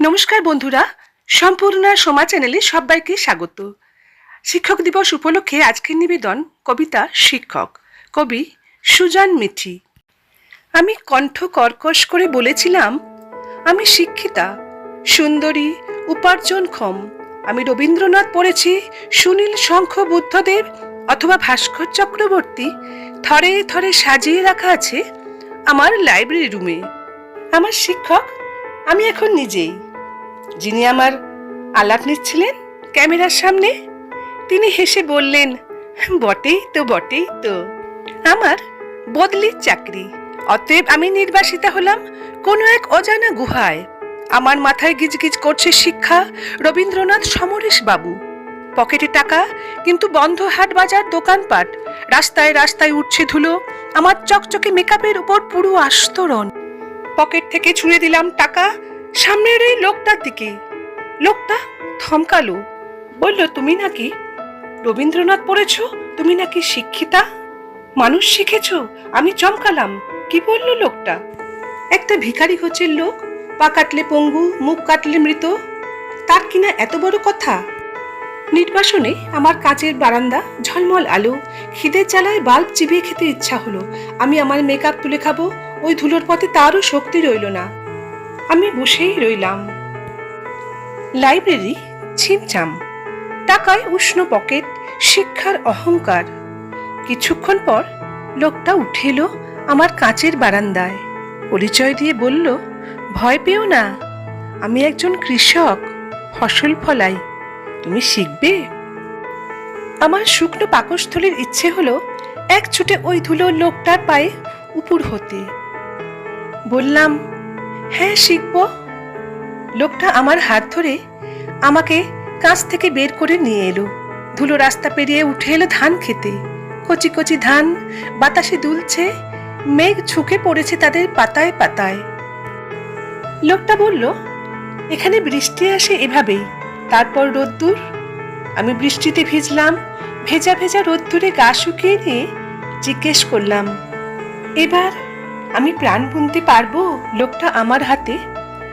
নমস্কার বন্ধুরা, সম্পূর্ণ সমা চ্যানেলে সবাইকে স্বাগত। শিক্ষক দিবস উপলক্ষে আজকের নিবেদন কবিতা শিক্ষক, কবি সুজান মিঠি। আমি কণ্ঠ কর্কশ করে বলেছিলাম, আমি শিক্ষিতা, সুন্দরী উপার্জনক্ষম আমি রবীন্দ্রনাথ পড়েছি সুনীল শঙ্খ বুদ্ধদেব অথবা ভাস্কর চক্রবর্তী। থরে থরে সাজিয়ে রাখা আছে আমার লাইব্রেরি রুমে। আমার শিক্ষক, আমি এখন নিজেই। যিনি আমার আলাপ নিচ্ছিলেন ক্যামেরার সামনে, তিনি হেসে বললেন, বটেই তো বটেই তো। আমার বদলির চাকরি। অতএব আমি নির্বাসিতা হলাম কোনো এক অজানা গুহায়। আমার মাথায় গিজগিজ করছে শিক্ষা রবীন্দ্রনাথ সমরেশ বাবু। পকেটে টাকা, কিন্তু বন্ধ হাট বাজার দোকানপাট। রাস্তায় রাস্তায় উঠছে ধুলো, আমার চকচকে মেকআপের উপর পুরো আস্তরণ। পকেট থেকে ছুঁড়ে দিলাম টাকা সামনের এই লোকটার দিকে। লোকটা থমকালো বলল, তুমি নাকি রবীন্দ্রনাথ পড়েছ? তুমি নাকি শিক্ষিতা? মানুষ শিখেছ? আমি চমকালাম। কি বলল লোকটা? একটা ভিখারি হচ্ছে লোক, পা কাটলে পঙ্গু, মুখ কাটলে মৃত। তার কিনা এত বড় কথা? নির্বাসনে আমার কাচের বারান্দা, ঝলমল আলো, খিদের জ্বালায় বাল্ব চিবিয়ে খেতে ইচ্ছা হলো। আমি আমার মেকআপ তুলে খাব, ওই ধুলোর পথে তারও শক্তি রইল না। আমি বসেই রইলাম। লাইব্রেরি, ছিমছাম। টাকায় উষ্ণ পকেট, শিক্ষার অহংকার। কিছুক্ষণ পর লোকটা উঠে এলো আমার কাঁচের বারান্দায়। পরিচয় দিয়ে বলল, ভয় পেও না, আমি একজন কৃষক, ফসল ফলাই। তুমি শিখবে? আমার শুকনো পাকস্থলীর ইচ্ছে হলো এক ছুটে ওই ধুলো লোকটার পায়ে উপুর হতে। বললাম হ্যাঁ শিখব। লোকটা আমার হাত ধরে আমাকে কাছ থেকে বের করে নিয়ে এলো। ধুলো রাস্তা পেরিয়ে উঠে এলো ধান খেতে। কচি কচি ধান বাতাসে দুলছে, মেঘ ঝুঁকে পড়েছে তাদের পাতায় পাতায়। লোকটা বলল, এখানে বৃষ্টি আসে এভাবেই। তারপর রোদ্দুর। আমি বৃষ্টিতে ভিজলাম, ভেজা ভেজা রোদ্দুরে গা শুকিয়ে নিয়ে জিজ্ঞেস করলাম, এবার আমি প্রাণ বুনতে পারব? লোকটা আমার হাতে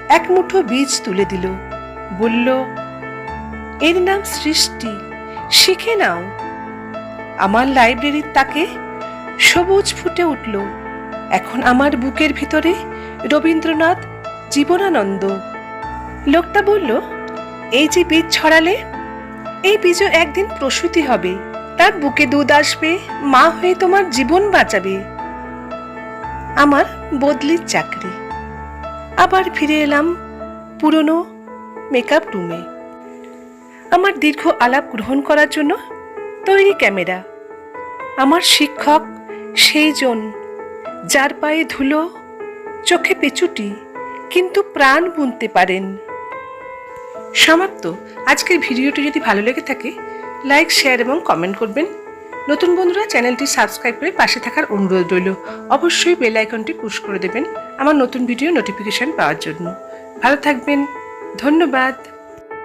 এক মুঠো বীজ তুলে দিল। বলল, এর নাম সৃষ্টি, শিখে নাও। আমার লাইব্রেরির তাকে সবুজ ফুটে উঠল। এখন আমার বুকের ভিতরে রবীন্দ্রনাথ জীবনানন্দ। লোকটা বলল, এই যে বীজ ছড়ালে, এই বীজও একদিন প্রসূতি হবে। তার বুকে দুধ আসবে, মা হয়ে তোমার জীবন বাঁচাবে। আমার বদলির চাকরি। আবার ফিরে এলাম পুরনো মেকআপ রুমে আমার দীর্ঘ আলাপ গ্রহণ করার জন্য তৈরি ক্যামেরা। আমার শিক্ষক সেই জন যার পায়ে ধুলো, চোখে পেচুটি, কিন্তু প্রাণ বুনতে পারেন। সমাপ্ত। আজকের ভিডিওটি যদি ভালো লেগে থাকে লাইক শেয়ার এবং কমেন্ট করবেন। নতুন বন্ধুরা, চ্যানেলটি সাবস্ক্রাইব করে পাশে থাকার অনুরোধ রইল। অবশ্যই বেল আইকনটি পুশ করে দেবেন আমার নতুন ভিডিও নোটিফিকেশন পাওয়ার জন্য। ভালো থাকবেন। ধন্যবাদ।